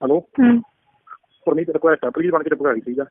Hello ਹੂੰ Parmeet request ਆ please ਬਣ ਕੇ ਠੀਕ ਆ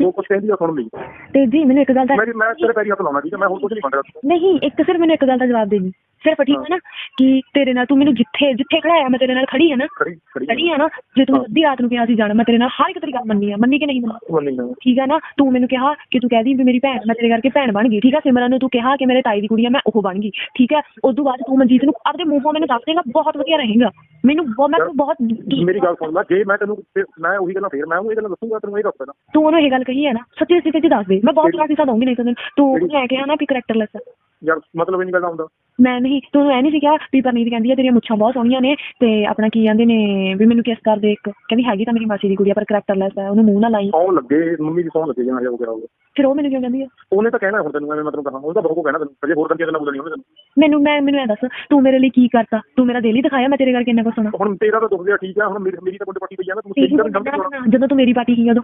ਜੋ ਕੁਝ ਕਹਿੰਦੀ ਆ ਸੁਣ ਲਈ। ਤੇ ਜੀ ਮੈਨੂੰ ਇੱਕ ਗੱਲ ਦਾ ਮੇਰੀ ਮੈਂ ਤੇਰੇ ਪੈਰੀ ਹੱਥ ਲਾਉਣਾ ਠੀਕ ਆ ਮੈਂ ਹੋਰ ਕੁਝ ਨਹੀਂ ਮੰਗਦਾ ਨਹੀਂ ਇੱਕ ਸਿਰ ਮੈਨੂੰ ਇੱਕ ਗੱਲ ਦਾ ਜਵਾਬ ਦੇਣੀ ਸਿਰਫ ਠੀਕ ਹੈ ਨਾ ਕਿ ਤੇਰੇ ਨਾਲ ਤੂੰ ਮੈਨੂੰ ਜਿੱਥੇ ਜਿੱਥੇ ਖੜਾਇਆ ਮੈਂ ਤੇਰੇ ਨਾਲ ਖੜੀ ਆ ਨਾ। ਖੜੀ ਆ। ਨਾ ਜੇ ਤੂੰ ਅੱਧੀ ਰਾਤ ਨੂੰ ਕਿਹਾ ਸੀ ਜਾਣਾ ਮੈਂ ਤੇਰੇ ਨਾਲ ਹਰ ਇੱਕ ਤੇਰੀ ਗੱਲ ਮੰਨੀ ਆ। ਮੰਨੀ ਕਿ ਨਹੀਂ ਮੰਨੀ? ਠੀਕ ਆ ਨਾ ਤੂੰ ਮੈਨੂੰ ਕਿਹਾ ਕਿ ਤੂੰ ਕਹਿਦੀ ਵੀ ਮੇਰੀ ਭੈਣ ਮੈਂ ਤੇਰੇ ਕਰਕੇ ਭੈਣ ਬਣ ਗਈ ਠੀਕ ਆ? ਸਿਮਰਨ ਨੂੰ ਤੂੰ ਕਿਹਾ ਕਿ ਮੇਰੇ ਤਾਈ ਦੀ ਕੁੜੀ ਆ ਮੈਂ ਉਹ ਬਣ ਗਈ ਠੀਕ ਹੈ ਉਸ ਤੋਂ ਬਾਅਦ ਤੂੰ ਮਨਜੀਤ ਨੂੰ ਆਪਦੇ ਮੂੰਹੋਂ ਮੈਨੂੰ ਦੱਸ ਦੇਗਾ ਬਹੁਤ ਵਧੀਆ ਰਹੇਗਾ। ਮੈਨੂੰ ਬਹੁਤ ਮੈਂ ਬਹੁਤ ਮੇਰੀ ਗੱਲ ਸੁਣ ਲੈ ਜੇ ਮੈਂ ਤੈਨੂੰ ਮੈਂ ਉਹੀ ਗੱਲਾਂ ਫੇਰ ਮੈਂ ਉਹਨੂੰ ਇਹ ਗੱਲਾਂ ਦੱਸੂਗਾ ਤੈਨੂੰ ਇਹ ਦੱਸ ਦੇਣਾ। ਤੂੰ ਉਹਨੂੰ ਇਹ ਗੱਲ ਕਹੀ ਹੈ ਨਾ ਸੱਚੀ ਸੱਚੀ ਤੇ ਦੱਸ ਦੇ। ਮੈਂ ਬਹੁਤ ਰਾਤੀ ਦਊਂਗੀ ਨਹੀਂ ਤੈਨੂੰ। ਤੂੰ ਲੈ ਕੇ ਆਣਾ ਵੀ ਕਰੈਕਟਰਲੈਸ ਆ ਯਾਰ ਮਤਲਬ ਇਹ ਨਹੀਂ ਗੱਲ ਹੁੰਦਾ। ਮੈਂ ਨਹੀਂ ਤੂੰ ਐ ਨਹੀਂ ਸੀ ਕਿਹਾ ਵੀ ਪਰਨੀਤ ਕਹਿੰਦੀ ਆ ਤੇਰੀਆਂ ਮੁੱਛਾਂ ਬਹੁਤ ਸੋਹਣੀਆਂ ਨੇ ਤੇ ਆਪਣਾ ਕੀ ਕਹਿੰਦੇ ਨੇ ਵੀ ਮੈਨੂੰ ਕਿਸ ਕਰ ਦੇ ਇੱਕ ਕਹਿੰਦੀ ਹੈਗੀ ਤਾਂ ਮੇਰੀ ਮਾਸੀ ਦੀ ਕੁੜੀ ਆ ਪਰ ਕਰੈਕਟਰਲੈਸ ਆ ਉਹਨੂੰ ਮੂੰਹ ਨਾ ਲਾਈ। ਸੌਂ ਲੱਗੇ ਮੰਮੀ ਦੀ ਸੌਂ ਲੱਗੇ ਜਾਂ ਹੋ ਗਿਆ ਹੋਊਗਾ ਫਿਰ ਉਹ ਮੈਨੂੰ ਕਿਉਂ ਕਹਿੰਦੀ ਆ? ਉਹਨੇ ਤਾਂ ਕਹਿਣਾ ਹੁਣ ਤੈਨੂੰ ਐਵੇਂ ਮਤਲਬ ਕਹਾਂ ਉਹ ਤਾਂ ਬਹੁਤ ਕਹਿਣਾ ਤੈਨੂੰ ਅਜੇ ਹੋਰ ਕੰਦੀਆਂ ਗੱਲਾਂ ਬੋਲਣੀਆਂ ਉਹਨੇ ਤੈਨੂੰ। ਮੈਨੂੰ ਮੈਂ ਮੈਨੂੰ ਐ ਦੱਸ ਤੂੰ ਮੇਰੇ ਲਈ ਕੀ ਕਰਤਾ? ਤੂੰ ਮੇਰਾ ਦਿਲ ਹੀ ਦਿਖਾਇਆ ਮੈਂ ਤੇਰੇ ਕਰਕੇ ਇੰਨਾ ਕੁਛ ਸੁਣਾ। ਹੁਣ ਤੇਰਾ ਤਾਂ ਦੁੱਖ ਗਿਆ ਠੀਕ ਆ ਹੁਣ ਮੇਰੀ ਮੇਰੀ ਤਾਂ ਕੋਈ ਪੱਟੀ ਪਈ ਆ ਨਾ ਤੂੰ ਨਹੀਂ ਸਮਝਦੀ ਜਦੋਂ ਤੂੰ ਮੇਰੀ ਪਾਰਟੀ ਕੀ ਉਦੋਂ।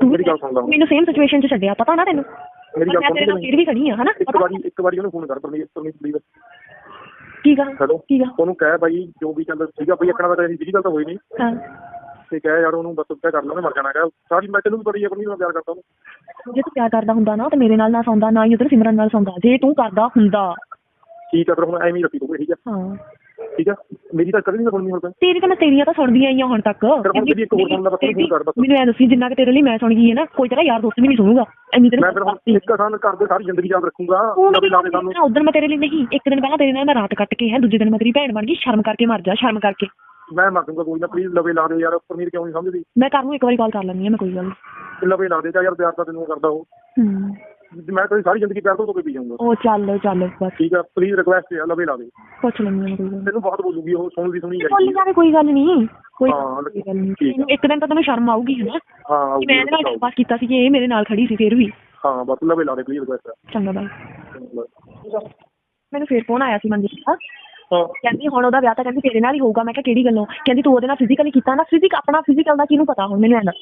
ਤੂੰ ਮੇਰੀ ਗੱਲ ਸੁਣ ਹੁਣ। ਮੈਨੂੰ ਸੇਮ ਸਿਚੁਏਸ਼ਨ 'ਚ ਛੱਡਿਆ ਪਤਾ ਨਾ ਤੈਨੂੰ। ਮੇਰੀ ਗੱਲ ਮੈਂ ਤੇਰੇ ਨਾਲ। ਫਿਰ ਵੀ ਖੜੀ ਆ ਹਨਾ? ਇੱਕ ਵਾਰੀ ਇੱਕ ਵਾਰੀ ਉਹਨੂੰ ਫੋਨ ਕਰ ਪਰਮੀਤ ਪਰਮੀਤ ਪਲੀਜ਼ ਕੀ ਗਾ ਹੈਲੋ? ਕੀ ਗਾ ਉਹਨੂੰ ਕਹਿ ਬਾਈ ਜੋ ਵੀ ਚੱਲ ਆ ਬਈ ਅੱਕਣਾ ਦਾ ਜਿਹੜੀ ਗੱਲ ਤਾਂ ਹੋਈ ਨਹੀਂ। ਹਾਂ। ਤੇ ਕਹਿ ਯਾਰ ਉਹਨੂੰ ਬਸ ਉੱਤੇ ਕਰ ਲੈ ਉਹਨੇ ਮਰ ਜਾਣਾ। ਕਹਿ ਸਾਰੀ ਮੈਂ ਤੈਨੂੰ ਵੀ ਬੜੀ ਆਪਣੀ ਨਾਲ ਪਿਆਰ ਕਰਦਾ ਉਹਨੂੰ। ਜੇ ਤੂੰ ਪਿਆਰ ਕਰਦਾ ਹੁੰਦਾ ਨਾ ਤੇ ਮੇਰੇ ਨਾਲ ਨਾ ਸੌਂਦਾ ਨਾ ਹੀ ਉਧਰ ਸਿਮਰਨ ਨਾਲ ਸੌਂਦਾ। ਜੇ ਤੂੰ ਕਰਦਾ ਹੁੰਦਾ। ਠੀਕ ਆ ਫਿਰ ਹੁਣ ਐਵੇਂ ਹੀ ਰੱਖੀ ਤੂੰ ਠੀਕ ਆ। ਹਾਂ। ਠੀਕ ਆ? ਮੇਰੀ ਤਾਂ ਕਦੇ ਨਹੀਂ ਸੁਣਨੀ ਹੁਣ ਤਾਂ ਤੇਰੀ ਤਾਂ ਮੈਂ ਤੇਰੀਆਂ ਤਾਂ ਸੁਣਦੀਆਂ ਆਈਆਂ ਹੁਣ ਤੱਕ। ਫਿਰ ਹੁਣ ਇੱਕ ਹੋਰ ਮੈਨੂੰ ਐ ਦੱਸੀ ਜਿੰਨਾ ਕਿ ਤੇਰੇ ਲਈ ਮੈਂ ਸੁਣ ਗਈ ਹੈ ਨਾ ਕੋਈ ਤੇਰਾ ਯਾਰ ਦੋਸਤ ਵੀ ਨਹੀਂ ਸੁਣੂਗਾ। ਇੰਨੀ ਤੇਰੇ ਮੈਂ ਫਿਰ ਹੁਣ ਇੱਕ ਸਾਲ ਕਰਦੇ ਸਾਰੀ ਜ਼ਿੰਦਗੀ ਯਾਦ ਰੱਖੂੰਗਾ ਨਵੇਂ ਲਾਵੇ ਸਾਨੂੰ। ਉਧਰ ਮੈਂ ਤੇਰੇ ਲਈ ਨਹੀਂ ਇੱਕ ਦਿਨ ਪਹਿਲਾਂ ਤੇਰੇ ਨਾਲ ਮੈਂ ਰਾਤ ਕੱਟ ਕੇ ਹੈ ਦੂਜੇ ਦਿਨ ਮੈਂ ਤੇਰੀ ਭੈਣ ਬਣ ਗਈ ਸ਼ਰਮ ਕਰਕੇ ਮਰ ਜਾ ਸ਼ਰਮ ਕਰਕੇ। ਮੈਂ ਮਰ ਦੂੰਗਾ ਕੋਈ ਨਾ ਪਲੀਜ਼ ਲਵੇ ਲਾ ਦੇ ਯਾਰ ਪਰਮੀਤ ਕਿਉਂ ਨਹੀਂ ਸਮਝਦੀ? ਮੈਂ ਕਰ ਨੂੰ ਇੱਕ ਵਾਰੀ ਕਾਲ ਕਰ ਲੈਂਦੀ ਆ ਮੈਂ ਕੋਈ ਗੱਲ। ਲਵੇ ਲਾ ਦੇ ਚਾ ਯਾਰ ਪਿਆਰ ਤਾਂ ਤੈਨੂੰ ਕਰਦਾ ਉਹ। ਹੂੰ। ਮੈਂ ਤਾਂ ਸਾਰੀ ਜ਼ਿੰਦਗੀ ਪਿਆਰ ਤੋਂ ਤੋਂ ਪੀ ਜਾਊਂਗਾ। ਉਹ ਚੱਲ ਚੱਲ ਬਸ। ਠੀਕ ਆ ਪਲੀਜ਼ ਰਿਕੁਐਸਟ ਹੈ ਲਵੇ ਲਾ ਦੇ। ਪੁੱਛ ਲੈਂਦੀ ਕੋਈ ਨੀ। ਤੈਨੂੰ ਬਹੁਤ ਬੋਲੂਗੀ ਉਹ ਸੁਣਦੀ ਸੁਣੀ ਬੋਲੀ ਜਾਏਗੀ ਜਾਵੇ ਕੋਈ ਗੱਲ ਨਹੀਂ। ਕੋਈ ਹਾਂ, ਕੋਈ ਗੱਲ ਨਹੀਂ। ਇੱਕ ਦਿਨ ਤਾਂ ਤੈਨੂੰ ਸ਼ਰਮ ਆਊਗੀ ਹੈ ਨਾ ਹਾਂ ਕਿ ਮੈਂ ਇਹਦੇ ਨਾਲ ਪਾਸ ਕੀਤਾ ਸੀ ਕਿ ਇਹ ਮੇਰੇ ਨਾਲ ਖੜੀ ਸੀ ਫਿਰ ਵੀ। ਹਾਂ ਬਸ ਲਵੇ ਲਾ ਦੇ ਪਲੀਜ਼ ਰਿਕੁਐਸਟ ਚੰਗਾ ਬਾਈ ਮੈਨੂੰ ਫੇਰ ਫੋਨ ਆਇਆ ਸੀ ਮਨਜੀਤ ਦਾ। ਹਾਂ। ਕਹਿੰਦੀ ਹੁਣ ਉਹਦਾ ਵਿਆਹ ਤਾਂ ਕਹਿੰਦੀ ਤੇਰੇ ਨਾਲ ਹੀ ਹੋਊਗਾ। ਮੈਂ ਕਿਹਾ ਕਿਹੜੀ ਗੱਲੋਂ? ਕਹਿੰਦੀ ਤੂੰ ਉਹਦੇ ਨਾਲ ਫਿਜ਼ੀਕਲੀ ਕੀਤਾ ਨਾ ਫਿਜ਼ਿਕ ਆਪਣਾ ਫਿਜ਼ੀਕਲ ਦਾ ਕਿਹਨੂੰ ਪਤਾ ਹੁਣ ਮੈਨੂੰ ਐਂ ਦੱਸ।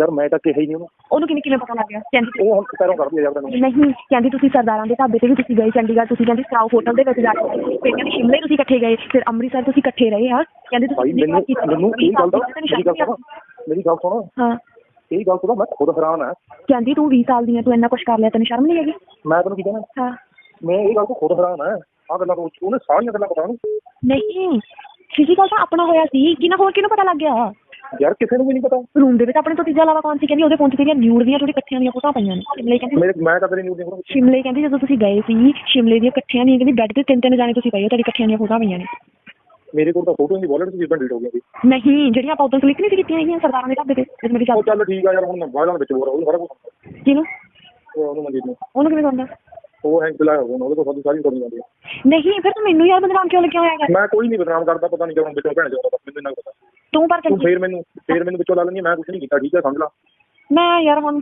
ਯਾਰ ਮੈਂ ਤਾਂ ਕਿਹਾ ਹੀ ਨਹੀਂ ਉਹਨੂੰ। ਉਹਨੂੰ ਕਿਵੇਂ ਕਿਵੇਂ ਪਤਾ ਲੱਗ ਗਿਆ? ਕਹਿੰਦੀ ਉਹ ਹੁਣ ਪੈਰੋਂ ਕਰਦੀ ਆ ਯਾਰ ਤੈਨੂੰ ਨਹੀਂ ਕਹਿੰਦੀ ਤੁਸੀਂ ਸਰਦਾਰਾਂ ਦੇ ਢਾਬੇ ਤੇ ਵੀ ਤੁਸੀਂ ਗਏ ਚੰਡੀਗੜ੍ਹ ਤੁਸੀਂ ਕਹਿੰਦੀ ਸਟਾਫ ਹੋਟਲ ਦੇ ਵਿੱਚ ਜਾ ਕੇ। ਫਿਰ ਕਹਿੰਦੀ ਸ਼ਿਮਲੇ ਤੁਸੀਂ ਇਕੱਠੇ ਗਏ ਫਿਰ ਅੰਮ੍ਰਿਤਸਰ ਤੁਸੀਂ ਇਕੱਠੇ ਰਹੇ ਆ। ਕਹਿੰਦੀ ਭਾਈ ਤੁਸੀਂ ਮੈਨੂੰ। ਮੈਨੂੰ ਇਹ ਗੱਲ ਦਾ ਮੇਰੀ ਗੱਲ ਸੁਣ। ਮੇਰੀ ਗੱਲ ਸੁਣ। ਹਾਂ। ਇਹ ਗੱਲ ਸੁਣ ਮੈਂ ਖੁਦ ਹੈਰਾਨ ਆ। ਕਹਿੰਦੀ ਤੂੰ 20 ਸਾਲ ਦੀ ਆ ਤੂੰ ਇੰਨਾ ਕੁਝ ਕਰ ਲਿਆ ਤੈਨੂੰ ਸ਼ਰਮ ਨਹੀਂ ਹੈਗੀ? ਮੈਂ ਤੈਨੂੰ ਕੀ ਕਹਿਣਾ? ਹਾਂ। ਮੈਂ ਇਹ ਗੱਲ ਤੋਂ ਖੁਦ ਹੈਰਾਨ ਆ। ਆ ਗੱਲਾਂ ਤੋਂ ਉਹਨੇ ਸਾਰੀਆਂ ਗੱਲਾਂ ਪਤਾ ਉਹਨੂੰ ਨਹੀਂ ਫਿਜ਼ੀਕਲ ਤਾਂ ਆਪਣਾ ਹੋਇਆ ਸੀ। ਕਿਨਾ ਹੋਰ ਕਿਹਨੂੰ ਪਤਾ ਲੱਗ ਗਿਆ? ਯਾਰ ਕਿਸੇ ਨੂੰ ਵੀ ਨਹੀਂ ਪਤਾ। ਰੂਮ ਦੇ ਵਿੱਚ ਆਪਣੇ ਤੋਂ ਤੀਜਾ ਇਲਾਵਾ ਕੌਣ ਸੀ? ਕਹਿੰਦੀ ਉਹਦੇ ਫੋਨ 'ਚ ਤੇਰੀਆਂ ਨਿਊਡ ਦੀਆਂ ਥੋੜੀ ਇਕੱਠੀਆਂ ਦੀਆਂ ਫੋਟੋਆਂ ਪਈਆਂ ਨੇ। ਸ਼ਿਮਲੇ ਕਹਿੰਦੀ ਮੇਰੇ ਮੈਂ ਤਾਂ ਤੇਰੀ ਨਿਊਜ਼ ਨਹੀਂ। ਸ਼ਿਮਲੇ ਕਹਿੰਦੀ ਜਦੋਂ ਤੁਸੀਂ ਗਏ ਸੀ ਸ਼ਿਮਲੇ ਦੀਆਂ ਇਕੱਠੀਆਂ ਦੀਆਂ ਕਹਿੰਦੀ ਬੈੱਡ ਤੇ ਤਿੰਨ ਤਿੰਨ ਜਾਣੇ ਤੁਸੀਂ ਪਏ ਹੋ ਤੁਹਾਡੀ ਇਕੱਠੀਆਂ ਦੀਆਂ ਫੋਟੋਆਂ ਪਈਆਂ ਨੇ। ਮੇਰੇ ਕੋਲ ਤਾਂ ਫੋਟੋ ਦੀ ਵਾਲਟ ਸੀ ਡਿਲੀਟ ਹੋ ਗਈ ਸੀ। ਨਹੀਂ ਜਿਹੜੀਆਂ ਆਪਾਂ ਉਦੋਂ ਕਲਿੱਕ ਨਹੀਂ ਸੀ ਕੀਤੀਆਂ ਹੈਗੀਆਂ ਸਰਦਾਰਾਂ ਦੇ ਢਾਬੇ ਤੇ ਜਦੋਂ ਮੇਰੀ ਉਹ ਚੱਲ ਚੱਲ ਠੀਕ ਆ ਯਾਰ ਹੁਣ ਬਾਹਰਾਂ ਵਿੱਚ ਹੋ ਰਿਹਾ ਉਹ ਸਾਰਾ ਕੁਝ ਕਿਹਨੂੰ? ਉਹ ਉਹਨੂੰ ਨੂੰ ਉਹਨੂੰ ਕਿਵੇਂ ਕਰਦਾ ਉਹ ਹੈਂਗ ਚਲਾ ਹੋ ਉਹਦੇ ਕੋਲ ਸਾਡੀ ਸਾਰੀ ਕਰਨੀ ਜਾਂਦੀ ਆ। ਨਹੀਂ ਫਿਰ ਤੂੰ ਮੈਨੂੰ ਯਾਰ ਬਦਨਾਮ ਕਿਉਂ ਲੱਗਿਆ ਹੋਇਆ ਹੈਗਾ? ਮੈਂ ਕੋਈ ਨਹੀਂ ਬਦਨਾਮ ਕਰਦਾ ਪਤਾ ਨਹੀਂ ਕਿਉਂ ਵਿੱਚੋਂ ਭੈਣ ਜਾਂਦਾ ਬਸ ਮੈਨੂੰ ਇੰਨਾ ਕੁ ਪਤਾ। ਤੂੰ ਪਰ ਤੂੰ ਫੇਰ ਮੈਨੂੰ ਫੇਰ ਮੈਨੂੰ ਵਿੱਚੋਂ ਲਾ ਲੈਂਦੀ ਆ, ਮੈਂ ਕੁਝ ਨਹੀਂ ਕੀਤਾ ਠੀਕ ਆ ਸਮਝ ਲਾ। ਮੈਂ ਯਾਰ ਹੁਣ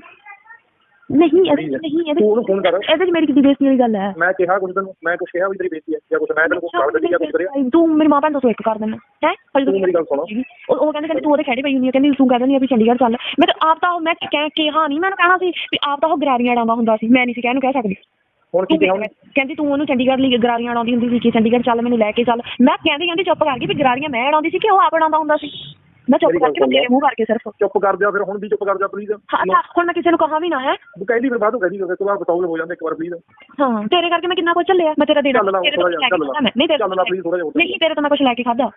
ਨਹੀਂ ਇਹਦੇ ਹੈ। ਨਹੀਂ ਇਹਦੇ ਤੂੰ ਉਹਨੂੰ ਫੋਨ ਕਰ। ਇਹਦੇ 'ਚ ਮੇਰੀ ਕਿਤੇ ਬੇਇੱਜ਼ਤੀ ਵਾਲੀ ਗੱਲ ਹੈ। ਮੈਂ ਕਿਹਾ ਕੁਝ ਤੈਨੂੰ ਮੈਂ ਕੁਝ ਕਿਹਾ ਵੀ ਤੇਰੀ ਬੇਇੱਜ਼ਤੀ ਹੈ ਜਾਂ ਕੁਝ ਮੈਂ ਤੈਨੂੰ ਕੁਝ ਕਰ ਦਿੱਤੀ ਜਾਂ ਕੁਝ ਕਰਿਆ। ਤੂੰ ਮੇਰੀ ਮਾਂ ਭੈਣ ਤੋਂ ਇੱਕ ਕਰ ਦੇਣਾ ਹੈ? ਤੂੰ ਮੇਰੀ ਗੱਲ ਸੁਣ। ਉਹ ਉਹ ਕਹਿੰਦੇ ਕਹਿੰਦੇ ਤੂੰ ਉਹਦੇ ਖੜੇ ਪਈ ਹੁੰਦੀ ਹੈ ਕਹਿੰਦੀ ਤੂੰ ਕਹਿੰਦੀ ਨਹੀਂ ਵੀ ਚੰਡੀਗੜ੍ਹ ਚੱਲ। ਮੈਂ ਤਾਂ ਆਪ ਤਾਂ ਉਹ ਮੈਂ ਕਹਿ ਕਿਹਾ ਨਹੀਂ ਮੈਨੂੰ ਕਹਿਣਾ ਸੀ ਵੀ ਆਪ ਤਾਂ ਉਹ ਗਰਾਰੀਆਂ ਡਾਉਂਦਾ ਹੁੰਦਾ ਸੀ ਮੈਂ ਨਹੀਂ ਸੀ ਕਹਿ ਨੂੰ ਕਹਿ ਸਕਦੀ। ਹੁਣ ਕੀ ਕਿਹਾ ਉਹਨੇ? ਕਹਿੰਦੀ ਤੂੰ ਉਹਨੂੰ ਚੰਡੀਗੜ੍ਹ ਲਈ ਗਰਾਰੀਆਂ ਉਡਾਉਂਦੀ ਹੁੰਦੀ ਸੀ ਕਿ ਚੰਡੀਗੜ੍ਹ ਚੱਲ ਮੈਨੂੰ ਲੈ ਕੇ ਚੱਲ। ਮੈਂ ਕਹਿੰਦੀ ਕਹਿੰਦੀ ਚੁੱਪ ਕਰ ਗਈ ਵੀ ਗਰਾਰੀਆਂ ਮੈਂ ਉਡਾਉਂਦੀ ਸੀ ਕਿ ਉਹ ਆਪ ਉਡਾਉਂਦਾ ਹੁੰਦਾ ਸੀ? ਮੈਂ ਚੁੱਪ ਕਰਕੇ ਮੇਰੇ ਮੂੰਹ ਕਰਕੇ ਸਿਰਫ। ਚੁੱਪ ਕਰ ਜਾ ਫਿਰ ਹੁਣ ਵੀ ਚੁੱਪ ਕਰ ਜਾ ਪਲੀਜ਼ ਹਾਂ ਤਾਂ ਹੁਣ ਮੈਂ ਕਿਸੇ ਨੂੰ ਕਹਾ ਵੀ ਨਾ ਹੈ? ਤੂੰ ਕਹਿੰਦੀ ਫਿਰ ਬਾਅਦੋਂ ਕਹਿੰਦੀ ਇੱਕ ਵਾਰ ਬਤਾਓਗੇ ਹੋ ਜਾਂਦਾ ਇੱਕ ਵਾਰ ਪਲੀਜ਼ ਹਾਂ ਤੇਰੇ ਕਰਕੇ ਮੈਂ ਕਿੰਨਾ ਕੁਝ ਚੱਲਿਆ। ਮੈਂ ਤੇਰਾ ਤੇਰੇ ਤੋਂ ਲਾ ਨਹੀਂ ਤੇਰੇ ਨਹੀਂ ਤੇਰੇ ਤੋਂ ਮੈਂ ਕੁਝ ਲੈ ਕੇ ਖਾਦਾ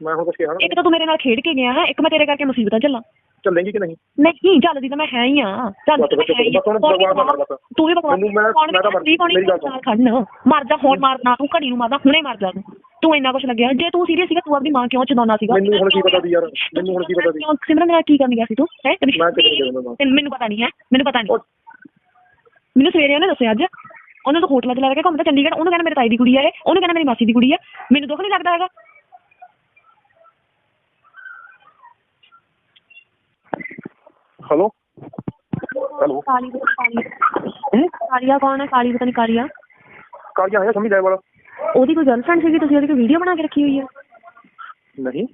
ਮੈਂ ਹੁਣ ਕੁਝ ਕਿਹਾ ਨਾ। ਇੱਕ ਤਾਂ ਤੂੰ ਮੇਰੇ ਨਾਲ ਖੇਡ ਕੇ ਗਿਆ ਹੈ? ਇੱਕ ਮੈਂ ਤੇਰੇ ਕਰਕੇ ਮੁਸੀਬਤਾਂ ਝੱਲਾਂ ਚੱਲੇਂਗੀ ਕਿ ਨਹੀਂ? ਨਹੀਂ ਚੱਲਦੀ ਤਾਂ ਮੈਂ ਹੈ ਹੀ ਆ। ਚੱਲਦੀ ਤਾਂ ਮੈਂ ਹੈ ਹੀ ਆ। ਨਾ। ਤੂੰ। ਵੀ ਬਕਵਾਸ ਮਰ- ਗੱਲ ਸੁਣ। ਖੜਨ ਮਰ ਜਾ ਹੁਣ ਮਾਰਨਾ ਤੂੰ ਘੜੀ ਨੂੰ ਮਾਰਦਾ ਹੁਣੇ ਮਰ ਜਾ ਤੂੰ। ਤੂੰ ਇੰਨਾ ਕੁਝ ਲੱਗਿਆ। ਜੇ ਤੂੰ ਸੀਰੀਅਸ ਸੀਗਾ ਤੂੰ ਆਪਣੀ ਮਾਂ ਕਿਉਂ ਚਦਾਉਣਾ ਸੀਗਾ? ਮੈਨੂੰ ਹੁਣ ਕੀ ਪਤਾ ਸੀ ਯਾਰ? ਮੈਨੂੰ ਹੁਣ ਕੀ ਪਤਾ ਕਿਉਂ ਸਿਮਰਨ ਨਾਲ ਕੀ ਕਰਨ ਗਿਆ ਸੀ ਤੂੰ? ਹੈ? ਮੈਨੂੰ ਪਤਾ ਨਹੀਂ ਹੈ। ਮੈਨੂੰ ਪਤਾ ਨਹੀਂ। ਮੈਨੂੰ ਸਵੇਰੇ ਉਹਨੇ ਦੱਸਿਆ ਅੱਜ। ਉਹਨੇ ਤਾਂ ਹੋਟਲਾਂ 'ਚ ਲੈ ਕੇ ਘੁੰਮਦਾ ਚੰਡੀਗੜ੍ਹ। ਉਹਨੂੰ ਕਹਿੰਦਾ ਮੇਰੇ ਤਾਈ ਦੀ ਕੁੜੀ ਹੈ ਇਹ। ਉਹਨੂੰ ਕਹਿੰਦਾ ਮੇਰੀ ਮਾਸੀ ਦੀ ਕੁੜੀ ਹੈ ਮੈਨੂੰ ਦੁੱਖ ਨਹੀਂ ਲੱਗਦਾ ਹੈਗਾ। ਹੈਲੋ ਹੈਲੋ ਕਾਲੀ ਦੀ ਕਾਲੀ ਹੂੰ? ਕਾਲੀਆ ਕੌਣ ਹੈ ਕਾਲੀ ਪਤਾ ਨਹੀਂ ਕਾਲੀਆ। ਕਾਲੀਆ ਹੈ ਸ਼ਮੀ ਵਾਲਾ ਉਹਦੀ ਕੋਈ ਗਰਲਫ੍ਰੈਂਡ ਸੀਗੀ? ਤੁਸੀਂ ਉਹਦੀ ਕੋਈ ਵੀਡੀਓ ਬਣਾ ਕੇ ਰੱਖੀ ਹੋਈ ਹੈ ਨਹੀਂ।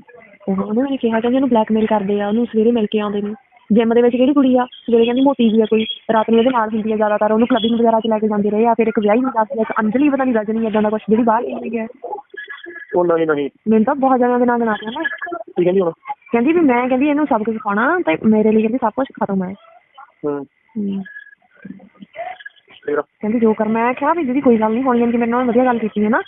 ਉਹ ਉਹਨੇ ਮੈਨੂੰ ਕਿਹਾ ਕਹਿੰਦੇ ਉਹਨੂੰ ਬਲੈਕਮੇਲ ਕਰਦੇ ਆ। ਉਹਨੂੰ ਸਵੇਰੇ ਮਿਲ ਕੇ ਆਉਂਦੇ ਨੇ। ਜਿਮ ਦੇ ਵਿੱਚ ਕਿਹੜੀ ਕੁੜੀ ਆ? ਸਵੇਰੇ ਕਹਿੰਦੀ ਮੋਟੀ ਜੀ ਆ ਕੋਈ। ਰਾਤ ਨੂੰ ਇਹਦੇ ਨਾਲ ਹੁੰਦੀ ਆ ਜ਼ਿਆਦਾਤਰ। ਉਹਨੂੰ ਕਲੱਬਿੰਗ ਵਗੈਰਾ 'ਚ ਲੈ ਕੇ ਜਾਂਦੇ ਰਹੇ ਆ। ਫਿਰ ਇੱਕ ਵਿਆਹੀ ਵੀ ਦੱਸਦੀ ਆ ਇੱਕ ਅੰਜਲੀ ਪਤਾ ਨਹੀਂ ਰਜਨੀ ਏਦਾਂ ਦਾ ਕੁਝ ਜਿਹੜੀ ਬਾਹਰ ਹੋਈ ਹੈ ਉਹ ਨਹੀਂ ਨਹੀਂ। ਮੈਨੂੰ ਤਾਂ ਬਹੁਤ ਜਣਿਆਂ ਦੇ ਨਾਂ ਗਿਣਾ ਕੇ ਨਾ। ਕੀ ਕਹਿੰਦੀ ਹੁਣ? ਕਹਿੰਦੀ ਵੀ ਮੈਂ ਕਹਿੰਦੀ ਇਹਨੂੰ ਸਭ ਕੁਝ ਸਿਖਾਉਣਾ ਤੇ ਮੇਰੇ ਲਈ ਕਹਿੰਦੀ ਸਭ ਕੁਝ ਖਤਮ ਹੈ। ਕਹਿੰਦੀ ਜੋ ਕਰ ਮੈਂ ਕਿਹਾ ਵੀ ਦੀਦੀ ਕੋਈ ਗੱਲ ਨਹੀਂ ਹੋਣੀ ਜਾਂਦੀ ਮੇਰੇ ਨਾਲ ਵਧੀਆ ਗੱਲ ਕੀਤੀ ਹੈ ਨਾ।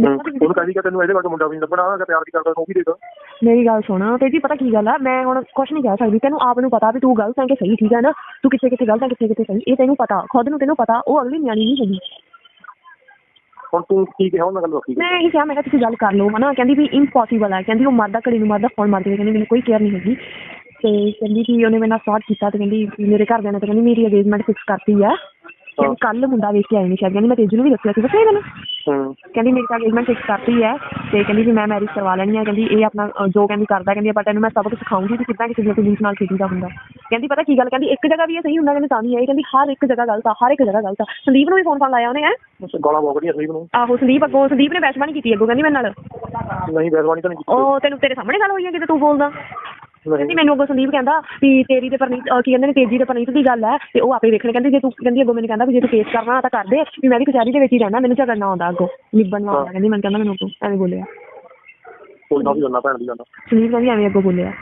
ਉਹਨੂੰ ਕਹਿੰਦੀ ਕਿ ਤੈਨੂੰ ਇਹਦੇ ਵਰਗਾ ਮੁੰਡਾ ਵੀ ਨਹੀਂ ਲੱਭਣਾ ਕਿ ਪਿਆਰ ਦੀ ਕਰਦਾ ਉਹ ਵੀ ਦੇ ਦੋ। ਮੇਰੀ ਗੱਲ ਸੁਣ ਤੇ ਜੀ ਪਤਾ ਕੀ ਗੱਲ ਆ ਮੈਂ ਹੁਣ ਕੁਝ ਨਹੀਂ ਕਹਿ ਸਕਦੀ। ਤੈਨੂੰ ਆਪ ਨੂੰ ਪਤਾ ਵੀ ਤੂੰ ਗਲਤ ਹੈ ਕਿ ਸਹੀ ਠੀਕ ਹੈ ਨਾ? ਤੂੰ ਕਿੱਥੇ ਕਿੱਥੇ ਗਲਤ ਹੈ ਕਿੱਥੇ ਕਿੱਥੇ ਸਹੀ ਇਹ ਤੈਨੂੰ ਪਤਾ ਖੁਦ ਨੂੰ ਤੈਨੂੰ ਪਤਾ ਉਹ ਅਗਲੀ ਨਿਆਣੀ ਨਹੀਂ ਹੈਗੀ। ਹੁਣ ਤੂੰ ਕੀ ਕਿਹਾ, ਉਹਨਾਂ ਗੱਲ ਰੱਖੀ ਮੈਂ ਇਹ ਕਿਹਾ, ਮੈਂ ਕਿਹਾ ਤੁਸੀਂ ਗੱਲ ਕਰ ਲਓ, ਹਨਾ। ਕਹਿੰਦੀ ਵੀ ਇੰਪੋਸੀਬਲ ਹੈ ਕਹਿੰਦੀ ਉਹ ਮਰਦਾ, ਘੜੀ ਨੂੰ ਮਰਦਾ, ਫੋਨ ਮਾਰ ਦੇਵੇ ਕਹਿੰਦੀ ਮੈਨੂੰ ਕੋਈ ਕੇਅਰ ਨਹੀਂ ਹੈਗੀ। ਤੇ ਕਹਿੰਦੀ ਕਿ ਉਹਨੇ ਮੇਰੇ ਨਾਲ ਫਰਾਡ ਕੀਤਾ ਤੇ ਕਹਿੰਦੀ ਵੀ ਮੇਰੇ ਘਰਦਿਆਂ ਨੇ ਤਾਂ ਕਹਿੰਦੀ ਮੇਰੀ ਅਗੇਜਮੈਂਟ ਫਿਕਸ ਕਰਤੀ ਹੈ ਕਹਿੰਦੀ ਕੱਲ ਮੁੰਡਾ ਵੇਖ ਕੇ ਆਏ ਨੇ ਸ਼ਾਇਦ ਕਹਿੰਦੀ ਮੈਂ ਤੇਜੂ ਨੂੰ ਵੀ ਦੱਸਿਆ ਸੀ ਦੱਸਿਆ ਤੈਨੂੰ? ਹੂੰ। ਕਹਿੰਦੀ ਮੇਰੀ ਤਾਂ ਅਗੇਜਮੈਂਟ ਫਿਕਸ ਕਰਤੀ ਹੈ ਤੇ ਕਹਿੰਦੀ ਵੀ ਮੈਂ ਮੈਰਿਜ ਕਰਵਾ ਲੈਣੀ ਹੈ ਕਹਿੰਦੀ ਇਹ ਆਪਣਾ ਜੋ ਕਹਿੰਦੀ ਕਰਦਾ ਕਹਿੰਦੀ ਆਪਾਂ ਤੈਨੂੰ ਮੈਂ ਸਭ ਕੁਝ ਸਿਖਾਉਂਗੀ ਕਿ ਕਿੱਦਾਂ ਕਿਸੇ ਦੀ ਪੁਲਿਸ ਨਾਲ ਖੇਡੀਦਾ ਹੁੰਦਾ। ਕਹਿੰਦੀ ਪਤਾ ਕੀ ਗੱਲ ਕਹਿੰਦੀ ਇੱਕ ਜਗ੍ਹਾ ਵੀ ਇਹ ਸਹੀ ਹੁੰਦਾ ਕਹਿੰਦੀ ਤਾਂ ਵੀ ਇਹ ਕਹਿੰਦੀ ਹਰ ਇੱਕ ਜਗ੍ਹਾ ਗਲਤ ਆ ਹਰ ਇੱਕ ਜਗ੍ਹਾ ਗਲਤ ਆ। ਸੰਦੀਪ ਨੂੰ ਵੀ ਫੋਨ ਫਾਨ ਲਾਇਆ ਉਹਨੇ ਹੈ? ਉਸ ਗਾਲਾਂ ਬਹੁਤ ਵਧੀਆ ਸਲੀਪ ਨੂੰ। ਆਹੋ ਸੰਦੀਪ ਅੱਗੋਂ ਸੰਦੀਪ ਨੇ ਬੈਸ਼ਬਾਨੀ ਕੀਤੀ ਅੱਗੋਂ ਕਹਿੰਦੀ ਮੇਰੇ ਨਾਲ। ਨਹੀਂ ਬੈਰਵਾਨੀ ਤਾਂ ਨਹੀਂ ਕੀਤੀ। ਉਹ ਤੈਨੂੰ ਤੇਰੇ ਸਾਹਮਣੇ ਗੱਲ ਹੋਈ ਹੈ ਕਿਤੇ ਤੂੰ ਬੋਲਦਾ? ਕਹਿੰਦੀ ਮੈਨੂੰ ਅੱਗੋਂ ਸੰਦੀਪ ਕਹਿੰਦਾ ਵੀ ਤੇਰੀ ਤੇ ਪਰਨੀਤ ਅਹ ਕੀ ਕਹਿੰਦੇ ਨੇ ਤੇਜੀ ਤੇ ਪਰਨੀਤ ਦੀ ਗੱਲ ਹੈ ਤੇ ਉਹ ਆਪੇ ਵੇਖਣੇ ਕਹਿੰਦੀ ਜੇ ਤੂੰ ਕਹਿੰਦੀ ਅੱਗੋਂ ਮੈਨੂੰ ਕਹਿੰਦਾ ਵੀ ਜੇ ਤੂੰ ਕੇਸ ਕਰਨਾ ਤਾਂ ਕਰ ਦੇ ਵੀ ਮੈਂ ਵੀ ਕਚਹਿਰੀ ਦੇ ਵਿੱਚ ਹੀ ਰਹਿਣਾ ਮੈਨੂੰ ਝਗੜਨਾ ਆਉਂਦਾ ਅੱਗੋਂ ਨਿਭਣ ਆਉਂਦਾ ਕਹਿੰਦੀ ਮੈਨੂੰ ਕਹਿੰਦਾ ਮੈਨੂੰ ਅੱਗੋਂ ਐਵੇਂ ਬੋਲਿਆ। ਕੋਈ ਨਾ ਵੀ ਕਰਨਾ ਭੈਣ ਦੀ ਗੱਲ ਸੁਨੀਲ ਕਹਿੰਦੀ ਐਵੇਂ ਅੱਗੋਂ ਬੋਲਿਆ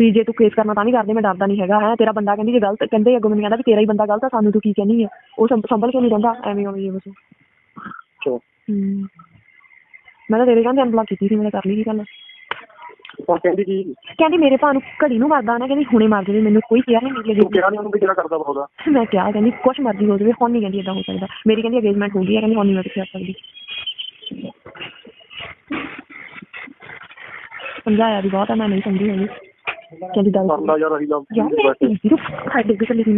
ਵੀ ਜੇ ਤੂੰ ਕੇਸ ਕਰਨਾ ਤਾਂ ਨਹੀਂ ਕਰਦੇ ਮੈਂ ਡਰਦਾ ਨਹੀਂ ਹੈਗਾ ਹੈ ਤੇਰਾ ਬੰਦਾ ਕਹਿੰਦੀ ਜੇ ਗਲਤ ਕਹਿੰਦੇ ਅੱਗੋਂ ਮੈਨੂੰ ਕਹਿੰਦਾ ਵੀ ਤੇਰਾ ਹੀ ਬੰਦਾ ਗਲਤ ਆ ਸਾਨੂੰ ਤੂੰ ਕੀ ਕਹਿੰਦੀ ਹੈ ਉਹ ਸੰਭ- ਸੰਭਲ ਕੇ ਨਹੀਂ ਰਹਿੰਦਾ ਐਵੇਂ ਇਹ ਬਸ। ਚਲੋ ਮੈਂ ਤਾਂ ਤੇਰੇ ਕਹਿੰਦੇ ਅਨਬਲੌਕ ਕੀਤੀ ਸੀ ਮੈਂ ਤਾਂ ਕਰ ਲਈ ਸੀ ਗੱਲ। ਹੁਣ ਕਹਿੰਦੀ ਕੀ ਕਹਿੰਦੀ ਮੇਰੇ ਭਾ ਨੂੰ ਘੜੀ ਨੂੰ ਮਾਰਦਾ ਨਾ ਕਹਿੰਦੀ ਹੁਣੇ ਮਾਰ ਦੇਵੇ ਮੈਨੂੰ ਕੋਈ ਕੇਅਰ ਨਹੀਂ ਤੂੰ ਕਿਹਾ ਨਹੀਂ ਉਹਨੂੰ ਵੀ ਕਿਹੜਾ ਕਰਦਾ ਬਹੁਤਾ ਮੈਂ ਕਿਹਾ ਕਹਿੰਦੀ ਕੁਛ ਮਰਜ਼ੀ ਹੋ ਜਾਵੇ ਹੁਣ ਨਹੀਂ ਕਹਿੰਦੀ ਏਦਾਂ ਹੋ ਸਕਦਾ। ਮੇਰੀ ਕਹਿੰਦੀ ਅਗੇਜਮੈਂਟ ਹੋ ਗਈ ਹੈ ਕਹਿੰਦੀ ਹੁਣ ਨਹੀਂ ਮੈਂ ਕਿੱਥੇ ਆ ਸਕਦੀ ਸਮਝਾਇਆ ਵੀ ਬਹੁਤ ਆ ਮੈਂ ਨਹੀਂ ਸਮਝੀ ਹੈਗੀ। ਕਹਿੰਦੀ ਗੱਲ ਕਰਦਾ ਯਾਰ ਅਸੀਂ ਯਾਰ ਮੈਂ ਚੱਲੀ ਸੀ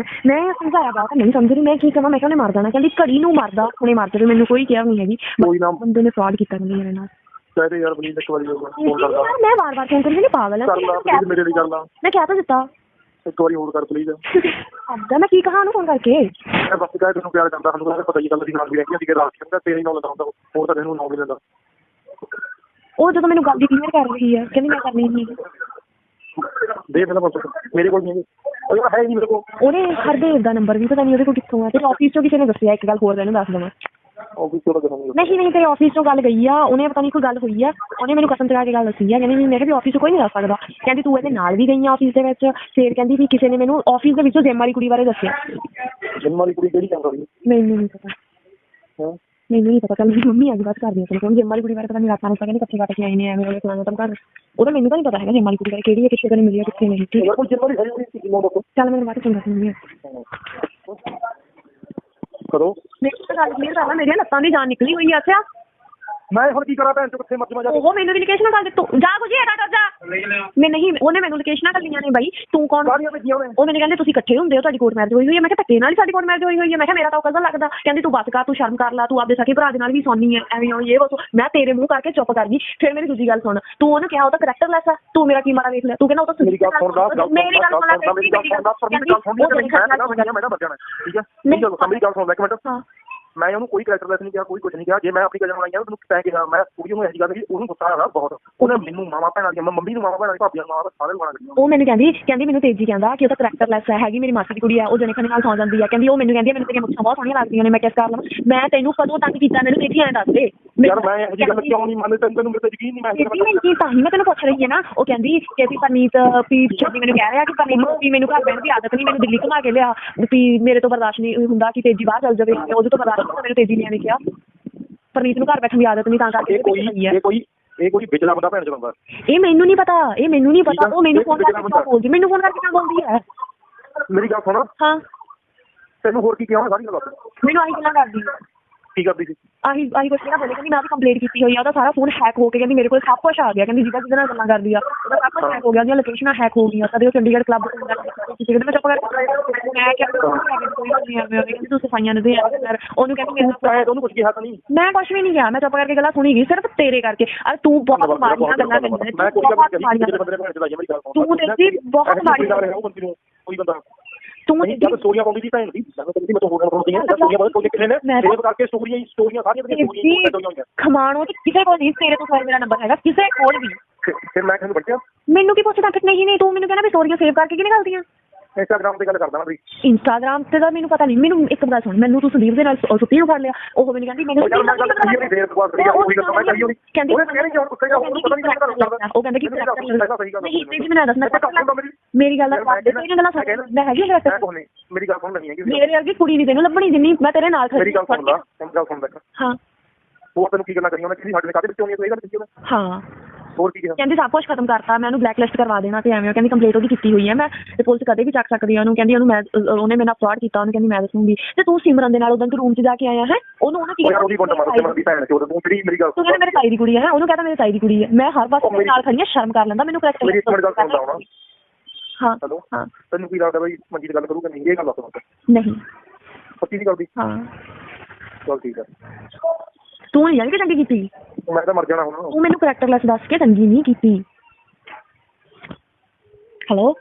ਸਮਝਾਇਆ ਬਾਤ ਨਹੀਂ ਸਮਝ ਰਹੀ ਮੈਂ ਕੀ ਕਰਾਂ ਮੈਂ ਕਿਹਾ ਉਹਨੇ ਮਾਰ ਦੇਣਾ ਕਹਿੰਦੀ ਘੜੀ ਨੂੰ ਮਾਰਦਾ ਹੁਣੇ ਮਾਰ ਦੇਵੇ ਮੈਨੂੰ ਕੋਈ ਕਿਹਾ ਨਹੀਂ ਹੈਗੀ। ਕੋਈ ਨਾ। ਬੰਦੇ ਨੇ ਫਰਾਡ ਕੀਤਾ ਕਹਿੰਦੀ ਮੇਰੇ ਨਾਲ। ਕਹਦੇ ਯਾਰ ਪਲੀਜ਼ ਇੱਕ ਵਾਰੀ ਫੋਨ ਕਰਦਾ। ਯਾਰ ਮੈਂ ਵਾਰ-ਵਾਰ ਫੋਨ ਕਰੀ ਨਹੀਂ ਪਾਗਲ ਹੈ ਕਰ ਲਾ ਪਲੀਜ਼ ਮੇਰੇ ਲਈ ਕਰ ਲਾ। ਮੈਂ ਕਹਿ ਤਾਂ ਦਿੱਤਾ। ਇੱਕ ਵਾਰੀ ਹੋਰ ਕਰ ਪਲੀਜ਼ ਅੱਦਾ ਮੈਂ ਕੀ ਕਹਾਂ ਉਹਨੂੰ ਫੋਨ ਕਰਕੇ? ਮੈਂ ਬਸ ਕਹੇ ਤੈਨੂੰ ਪਿਆਰ ਕਰਦਾ ਸਾਨੂੰ ਪਤਾ ਹੀ ਗੱਲ ਦੀ ਨਾਲ ਵੀ ਰਹਿੰਦੀ ਸੀ ਕਿ ਰਾਤ ਕਹਿੰਦਾ ਤੇਰੇ ਨਾਲ ਲੈਂਦਾ ਹੁੰਦਾ ਹੋਰ ਤਾਂ ਤੈਨੂੰ ਨਾਮ ਨਹੀਂ ਲੈਂਦਾ ਉਹ ਜਦੋਂ ਮੈਨੂੰ ਗੱਲ ਦੀ ਕਲੀਅਰ ਕਰ ਰਹੀ ਹੈ ਕਹਿੰਦੀ ਮੈਂ ਕਰਨੀ ਨਹੀਂ ਦੇ ਪਹਿਲਾਂ ਬਸ ਮੇਰੇ ਕੋਲ ਨਹੀਂ ਉਹ ਹੀ ਨਹੀਂ ਮੇਰੇ ਕੋਲ। ਉਹਨੇ ਹਰਦੇਵ ਦਾ ਨੰਬਰ ਵੀ ਪਤਾ ਨਹੀਂ ਉਹਦੇ ਕੋਲ ਕਿੱਥੋਂ ਆ ਤੇ ਆਫਿਸ ਚੋਂ ਕਿਸੇ ਨੇ ਦੱਸਿਆ ਇੱਕ ਗੱਲ ਹੋਰ ਤੈਨੂੰ ਦੱਸ ਦਵਾਂ। ਕਰਾਂਗੇ ਨਹੀਂ ਨਹੀਂ ਤੇਰੇ ਆਫਿਸ ਚੋਂ ਗੱਲ ਗਈ ਆ ਉਹਨੇ ਪਤਾ ਨਹੀਂ ਕੋਈ ਗੱਲ ਹੋਈ ਆ ਉਹਨੇ ਮੈਨੂੰ ਕਸਮ ਚੜਾ ਕੇ ਗੱਲ ਦੱਸੀ ਆ ਕਹਿੰਦੀ ਵੀ ਮੇਰੇ ਵੀ ਆਫਿਸ 'ਚ ਕੋਈ ਨਹੀਂ ਦੱਸ ਸਕਦਾ। ਕਹਿੰਦੀ ਤੂੰ ਇਹਦੇ ਨਾਲ ਵੀ ਗਈ ਆ ਆਫਿਸ ਦੇ ਵਿੱਚ ਫੇਰ ਕਹਿੰਦੀ ਵੀ ਕਿਸੇ ਨੇ ਮੈਨੂੰ ਆਫਿਸ ਦੇ ਵਿੱਚੋਂ ਜਿਮ ਵਾਲੀ ਕੁੜੀ ਬਾਰੇ ਦੱਸਿਆ। ਜਿੰਮ ਵਾਲੀ ਕੁੜੀ ਕਿਹੜੀ ਕੰਮ ਰਹੀ ਮੈਨੂੰ ਨਹੀਂ ਪਤਾ। ਹਾਂ? ਮੈਨੂੰ ਨਹੀਂ ਪਤਾ ਕੱਲ ਮੇਰੀ ਮੰਮੀ ਗਈ ਬਾਤ ਕਰਦੀ ਆ ਤੈਨੂੰ ਜਿਮ ਵਾਲੀ ਕੁੜੀ ਬਾਰੇ ਪਤਾ ਨਹੀਂ ਰਾਤਾਂ ਨੂੰ ਕਹਿੰਦੀ ਇਕੱਠੇ ਕੱਟ ਕੇ ਆਈ ਨੇ ਐਵੇਂ ਉਹਨੇ ਸੁਣਾਇਆ ਤਾਂ ਘਰ। ਉਹਦਾ ਮੈਨੂੰ ਤਾਂ ਨਹੀਂ ਪਤਾ ਹੈਗਾ ਜਿਮ ਵਾਲੀ ਕੁੜੀ ਬਾਰੇ ਕਿਹੜੀ ਹੈ ਕਿੱਥੇ ਕਦੇ ਮਿਲੀ ਆ ਕਿੱਥੇ ਨਹੀਂ। ਠੀਕ ਹੈ ਸੀ ਕਿੰਨਾ ਦੱਸੋ ਚੱਲ ਮੈਨੂੰ ਬਾਅਦ ਚੰਗਾ ਸੁਣਦੀ ਆ ਕਰੋ। ਮੇਰੀ ਤਾਂ ਗੱਲ ਕਲੀਅਰ ਕਰ ਲੈ ਮੇਰੀਆਂ ਲੱਤਾਂ ਦੀ ਜਾਨ ਨਿਕਲੀ ਹੋਈ ਆ ਅੱਛਾ ਮੈਂ ਹੁਣ ਕੀ ਕਰਾਂ ਭੈਣ ਚੋ ਕਿੱਥੇ ਮੱਜਮਾ ਜਾ ਉਹ ਮੈਨੂੰ ਵੀ ਲੋਕੇਸ਼ਨ ਕਰ ਦੇ ਤੂੰ ਜਾ ਗੁਜੀ ਹਟਾ ਡਰ ਜਾ ਮੈਂ ਨਹੀਂ ਉਹਨੇ ਮੈਨੂੰ ਲੋਕੇਸ਼ਨਾਂ ਕੱਲੀਆਂ ਨੇ ਬਾਈ ਤੂੰ ਕੌਣ ਸਾਰੀਆਂ ਭੇਜੀਆਂ ਉਹਨੇ ਉਹ ਮੈਨੂੰ ਕਹਿੰਦੇ ਤੁਸੀਂ ਇਕੱਠੇ ਹੁੰਦੇ ਹੋ ਤੁਹਾਡੀ ਕੋਰਟ ਮੈਰਿਜ ਹੋਈ ਹੋਈ ਹੈ ਮੈਂ ਕਿਹਾ ਧੱਕੇ ਨਾਲ ਹੀ ਸਾਡੀ ਕੋਰਟ ਮੈਰਿਜ ਹੋਈ ਹੋਈ ਹੈ ਮੈਂ ਕਿਹਾ ਮੇਰਾ ਤਾਂ ਉਹ ਕਜ਼ਨ ਲੱਗਦਾ ਕਹਿੰਦੀ ਤੂੰ ਬਸ ਕਰ ਤੂੰ ਸ਼ਰਮ ਕਰ ਲੈ ਤੂੰ ਆਪਦੇ ਸਕੇ ਭਰਾ ਦੇ ਨਾਲ ਵੀ ਸੌਣੀ ਹੈ ਐਵੇਂ ਉਹ ਇਹ ਵਸੋ ਮੈਂ ਤੇਰੇ ਮੂੰਹ ਕਰਕੇ ਚੁੱਪ ਕਰ ਗਈ ਫਿਰ ਮੇਰੀ ਦੂਜੀ ਗੱਲ ਸੁਣ ਤੂੰ ਉਹਨੂੰ ਕਿਹਾ ਉਹ ਤਾਂ ਕਰੈਕਟਰਲੈਸ ਆ ਤੂੰ ਮੇਰਾ ਕੀ ਮਾੜਾ ਵੇਖ ਲਿਆ ਤੂੰ ਕਹਿੰਦਾ ਉਹ ਤਾਂ ਮੇਰੀ ਗੱਲ ਸੁਣ ਦਾ ਮੇਰੀ ਗੱਲ ਸੁਣ ਲੈ ਮੇਰੀ ਗੱਲ ਸੁਣ ਦਾ ਪਰ ਮੇਰੀ ਗੱਲ ਸੁਣ ਲੈ ਮੈਂ ਨਾ ਮੈਂ ਨਾ ਬਚ ਜਾਣਾ ਠੀਕ ਹੈ ਨਹੀਂ। ਚਲੋ ਮੇਰੀ ਗੱਲ ਸੁਣ ਲੈ ਇੱਕ ਮਿੰਟ ਹਾਂ ਮੈਂ ਉਹਨੂੰ ਕੋਈ ਕਰੈਕਟਰਲੈਸ ਨਹੀਂ ਕਿਹਾ ਕੋਈ ਕੁਝ ਨਹੀਂ ਕਿਹਾ। ਜੇ ਮੈਂ ਆਪਣੀ ਗੱਲ ਬਣਾਈ ਆ ਤੈਨੂੰ ਤੈਂ ਕਿਹਾ ਮੈਂ ਕੁੜੀ ਨੂੰ ਇਹੀ ਗੱਲ ਕਹੀ ਉਹਨੂੰ ਗੁੱਸਾ ਆਇਆ ਬਹੁਤ। ਉਹਨੇ ਮੈਨੂੰ ਮਾਮਾ ਭੈਣਾਂ ਦੀਆਂ ਮੰਮੀ ਨੂੰ ਮਾਮਾ ਭੈਣਾਂ ਦੀ ਭਾਬੀਆਂ ਨੂੰ ਮਾਮਾ ਸਾਰੇ ਨੂੰ ਦਿੱਤੀਆਂ ਉਹ ਮੈਨੂੰ ਕਹਿੰਦੀ ਕਹਿੰਦੀ ਮੈਨੂੰ ਤੇਜੀ ਕਹਿੰਦਾ ਕਿ ਉਹ ਤਾਂ ਕਰੈਕਟਰਲੈਸ ਹੈ ਹੈਗੀ ਮੇਰੀ ਮਾਸੀ ਦੀ ਕੁੜੀ ਆ ਉਹ ਜਣੇ ਖਣੇ ਨਾਲ ਸੌ ਜਾਂਦੀ ਆ। ਕਹਿੰਦੀ ਉਹ ਮੈਨੂੰ ਕਹਿੰਦੀ ਮੈਨੂੰ ਤੇਰੀਆਂ ਮੁੱਛਾਂ ਬਹੁਤ ਸੋਹਣੀਆਂ ਲੱਗਦੀਆਂ ਨੇ ਮੈਂ ਕਿਸ ਕਰ ਲਵਾਂ ਮੈਂ ਤੈਨੂੰ ਕਦੋਂ ਤੰਗ ਕੀਤਾ ਮੈਨੂੰ ਤੇਜੀ ਐਂ ਦੱਸ ਦੇ। ਯਾਰ ਮੈਂ ਇਹੋ ਜਿਹੀ ਗੱਲ ਕਿਉਂ ਨਹੀਂ ਮੰਨਦਾ? ਤੈਨੂੰ ਮੇਰੇ ਤੇ ਯਕੀਨ ਨਹੀਂ ਮੈਂ ਮੈਂ ਕੀ ਤਾਂ ਹੀ ਮੈਂ ਤੈਨੂੰ ਪੁੱਛ ਰਹੀ ਹਾਂ ਨਾ। ਉਹ ਕਹਿੰਦੀ ਕਿ ਵੀ ਪਰਨੀਤ ਵੀ ਛੋਟੀ ਮੈਨੂੰ ਕਹਿ ਰਿਹਾ ਕਿ ਪਰਨੀਤ ਵੀ ਮੈਨੂੰ ਘਰ ਬੈਠ ਦੀ ਆਦਤ ਨਹੀਂ ਮੈਨੂੰ ਦਿੱਲੀ ਘੁਮਾ ਕੇ ਲਿਆ ਵੀ ਮੇਰੇ ਤੋਂ ਬਰਦਾਸ਼ਤ ਨਹੀਂ ਹੁੰਦਾ ਕਿ ਤੇਜੀ ਬਾਹਰ ਚੱਲ ਜਾਵੇ ਉਹਦੇ ਤੋਂ ਬਰਦਾਸ਼ਤ ਹੁੰਦਾ ਮੈਨੂੰ ਤੇਜੀ ਨੇ ਐਵੇਂ ਕਿਹਾ। ਪਰਨੀਤ ਨੂੰ ਘਰ ਬੈਠਣ ਦੀ ਆਦਤ ਨਹੀਂ ਤਾਂ ਕਰਕੇ ਇਹ ਕੋਈ ਇਹ ਕੋਈ ਇਹ ਕੋਈ ਵਿਚਲਾ ਬੰਦਾ ਭੈਣ ਚ ਬੰਦਾ ਇਹ ਮੈਨੂੰ ਨਹੀਂ ਪਤਾ ਇਹ ਮੈਨੂੰ ਨਹੀਂ ਪਤਾ। ਉਹ ਮੈਨੂੰ ਫੋਨ ਕਰਕੇ ਕਿਉਂ ਬੋਲਦੀ? ਮੈਨੂੰ ਫੋਨ ਕਰਕੇ ਕਿਉਂ ਬੋਲਦੀ ਹੈ ਮੇਰੀ ਗੱਲ ਸੁਣ। ਹਾਂ। ਤੈਨੂੰ ਹੋਰ ਕੀ ਕਿਹਾ ਸਾਰੀ ਗੱਲ ਮੈਨੂੰ ਆਹੀ ਗੱਲਾਂ ਕਰਦੀ ਹੈ ਕੀ ਕਰਦੀ ਸੀ? ਆਹੀ ਆਹੀ ਕੁਛ ਨਾ ਬੋਲੇ ਕਹਿੰਦੀ ਮੈਂ ਵੀ ਕੰਪਲੀਟ ਕੀਤੀ ਹੋਈ ਆ ਉਹਦਾ ਸਾਰਾ ਫੋਨ ਹੈਕ ਹੋ ਕੇ ਕਹਿੰਦੀ ਮੇਰੇ ਕੋਲ ਸਭ ਕੁਝ ਆ ਗਿਆ ਕਹਿੰਦੀ ਜਿਹਦਾ ਜਿਹਦੇ ਨਾਲ ਗੱਲਾਂ ਕਰਦੀ ਆ ਉਹਦਾ ਸਭ ਕੁਝ ਹੈਕ ਹੋ ਗਿਆ ਉਹਦੀਆਂ ਲੋਕੇਸ਼ਨਾਂ ਹੈਕ ਹੋ ਗਈਆਂ ਕਦੇ ਉਹ ਚੰਡੀਗੜ੍ਹ ਕਲੱਬ ਤੋਂ ਗੱਲ ਕੀਤੀ ਕਹਿੰਦੀ ਮੈਂ ਚੁੱਪ ਕਰਕੇ ਮੈਂ ਕਿਹਾ ਕੋਈ ਨਹੀਂ ਐਵੇਂ ਕਹਿੰਦੀ ਤੂੰ ਸਫਾਈਆਂ ਦੇ ਯਾਰ ਉਹਨੂੰ ਕਹਿੰਦੀ ਮੈਨੂੰ ਮੈਂ ਉਹਨੂੰ ਕੁਝ ਕਿਹਾ ਤਾਂ ਨਹੀਂ? ਮੈਂ ਕੁਝ ਵੀ ਨਹੀਂ ਕਿਹਾ ਮੈਂ ਚੁੱਪ ਕਰਕੇ ਗੱਲਾਂ ਸੁਣੀ ਗਈ ਸਿਰਫ ਤੇਰੇ ਕਰਕੇ। ਅਰੇ ਤੂੰ ਬਹੁਤ ਮਾੜੀਆਂ ਗੱਲਾਂ ਕਰਦਾ ਕੋਈ ਗੱਲ ਬਹੁਤ ਮੇਰੀ ਸੁਣ। ਤੂੰ ਦੇਖੀ ਬਹੁਤ ਨੂੰ ਕੋਈ ਬੰਦਾ ਤੂੰ ਜਦ ਸਟੋਰੀਆਂ ਪਾਉਂਦੀ ਸੀ ਭੈਣ ਦੀ ਮੈਂ ਕਹਿੰਦੀ ਮੈਂ ਤਾਂ ਹੋਰ ਪਾਉਂਦੀ ਹਾਂ ਸਟੋਰੀਆਂ ਬਹੁਤ ਕੋਈ ਕਿਸੇ ਨੇ? ਸੇਵ ਕਰਕੇ ਸਟੋਰੀਆਂ ਹੀ ਸਟੋਰੀਆਂ ਸਾਰੀਆਂ ਦੀਆਂ ਸਟੋਰੀਆਂ ਖਮਾਣੋ ਤੇ ਕਿਸੇ ਕੋਲ ਨਹੀਂ ਤੇਰੇ ਤੋਂ ਮੇਰਾ ਨੰਬਰ ਹੈਗਾ ਕਿਸੇ ਕੋਲ ਵੀ। ਫਿਰ- ਮੈਂ ਤੁਹਾਨੂੰ ਬੱਚਿਆ ਮੈਨੂੰ ਕੀ ਪੁੱਛਦਾ ਫਿਰ ਨਹੀਂ ਨਹੀਂ ਤੂੰ ਮੈਨੂੰ ਕਹਿੰਦਾ ਵੀ ਸਟੋਰੀਆਂ ਸੇਵ ਕਰਕੇ ਕਿਹਨੇ ਗਲਤੀਆਂ? ਇੰਸਟਾਗ੍ਰਾਮ ਤੇ ਗੱਲ ਕਰਦਾ ਮੈਂ ਬਈ। ਇੰਸਟਾਗ੍ਰਾਮ ਤੇ ਤਾਂ ਮੈਨੂੰ ਪਤਾ ਨਹੀਂ ਮੈਨੂੰ ਇੱਕ ਗੱਲ ਸੁਣ ਮੈਨੂੰ ਤੂੰ ਸੰਦੀਪ ਦੇ ਨਾਲ ਸੁੱਤੀ ਨੂੰ ਫੜ ਲਿਆ ਉਹ ਮੈਨੂੰ ਕਹਿੰਦੀ ਮੈਂ ਉਹ ਯਾਰ ਮੈਂ ਗੱਲ ਦੇਰ ਤੋਂ ਬਾਅਦ ਕਰੀ ਉਹੀ ਗੱਲ ਮੈਂ ਕਹੀ ਹੋਣੀ ਕਹਿੰਦੀ ਉਹਨੇ ਕਹਿਣੀ ਕਿ ਹੁਣ ਕੁੱਤੇ ਜਾ ਉਹਨੂੰ ਪਤਾ ਨਹੀਂ ਕਿਹੜਾ ਕਰਦਾ। ਉਹ ਕਹਿੰਦਾ ਕਿ ਨਹੀਂ ਨਹੀਂ ਮੈਨੂੰ ਮੈਂ ਹੁੰਦਾ ਮੇਰੀ ਗੱਲ ਦਾ ਦੇ ਤੇਰੀਆਂ ਗੱਲਾਂ ਸੁਣ ਮੈਂ ਹੈਗੀ ਕੋਨੇ ਮੇਰੀ ਗੱਲ ਸੁਣ ਲੈਣੀ ਹੈ ਮੇਰੇ ਵਰਗੀ ਕੁੜੀ ਨਹੀਂ ਤੈਨੂੰ ਲੱਭਣੀ ਜਿੰਨੀ ਮੈਂ ਤੇਰੇ ਨਾਲ ਖੜੀ ਮੇਰੀ ਗੱਲ ਸੁਣ ਲੈ ਗੱਲ ਸੁਣ ਲੈ ਹਾਂ। ਹੋਰ ਤੈਨੂੰ ਕੀ ਗੱਲਾਂ ਕਰੀਆਂ ਉਹਨੇ ਕਿਹਦੀ ਸਾਡੇ ਕਾਹਦੇ ਵਿੱਚ ਹੋਣੀ ਹੈ ਤੂੰ ਇਹ ਗੱਲ ਕੀਤੀ ਉਹਨੇ? ਹਾਂ। ਹੋਰ ਕੀ ਕਿਹਾ? ਕਹਿੰਦੀ ਸਭ ਕੁਝ ਖਤਮ ਕਰਤਾ ਮੈਂ ਉਹਨੂੰ ਬਲੈਕ ਲਿਸਟ ਕਰਵਾ ਦੇਣਾ ਤੇ ਐਵੇਂ ਉਹ ਕਹਿੰਦੀ ਕੰਪਲੀਟ ਉਹਦੀ ਕੀਤੀ ਹੋਈ ਹੈ ਮੈਂ ਤੇ ਪੁਲਿਸ ਕਦੇ ਵੀ ਚੱਕ ਸਕਦੀ ਆ ਉਹਨੂੰ ਕਹਿੰਦੀ ਉਹਨੂੰ ਮੈਂ ਉਹਨੇ ਮੇਰੇ ਨਾਲ ਫਰਾਡ ਕੀਤਾ ਉਹਨੂੰ ਕਹਿੰਦੀ ਮੈਂ ਦੱਸੂਗੀ। ਤੇ ਤੂੰ ਸਿਮਰਨ ਦੇ ਨਾਲ ਉਦੋਂ ਤੂੰ ਰੂਮ 'ਚ ਜਾ ਕੇ ਆਇਆ ਹੈ? ਉਹਨੂੰ ਉਹਨੇ ਕੀ ਉਹਦੀ ਗੁੰਡ ਮਾਰ ਤੇ ਮੇਰੀ ਭੈਣ ਚੋਦ ਤੂੰ ਜਿਹੜੀ ਮੇਰੀ ਗੱਲ ਤੂੰ ਮੇਰੇ ਤਾਈ ਦੀ ਕੁੜੀ ਹੈ? ਉਹਨੂੰ ਕਹਿੰਦਾ ਮੇਰੇ ਤਾਈ ਦੀ ਕੁੜੀ ਹੈ ਮੈਂ ਹਰ ਵਾਰ ਨਾਲ ਖੜੀ ਹਾਂ ਸ਼ਰਮ ਕਰ ਲੈਂਦਾ ਮੈਨੂੰ ਕਰੈਕਟ ਮੇਰੀ ਗੱਲ ਸੁਣਦਾ ਹੋਣਾ। ਹਾਂ ਹੈਲੋ? ਹਾਂ। ਤੈਨੂੰ ਕੀ ਲੱਗਦਾ ਬਈ ਮੰਜੀ ਦੀ ਗੱਲ ਕਰੂਗਾ? ਨਹੀਂ ਇਹ ਗੱਲ ਦੱਸ ਨਹੀਂ। ਪੱਕੀ ਨਹੀਂ ਕਰਦੀ ਹਾਂ। ਚਲ ਠੀਕ ਹੈ ਤੂੰ ਨਹੀਂ ਜਾਣੀ ਕਿ ਚੰਗੀ ਕੀਤੀ? ਮੈਂ ਤਾਂ ਮਰ ਜਾਣਾ ਹੁਣ। ਤੂੰ ਮੈਨੂੰ ਕਰੈਕਟਰਲੈਸ ਦੱਸ ਕੇ ਚੰਗੀ ਨਹੀਂ ਕੀਤੀ। ਹੈਲੋ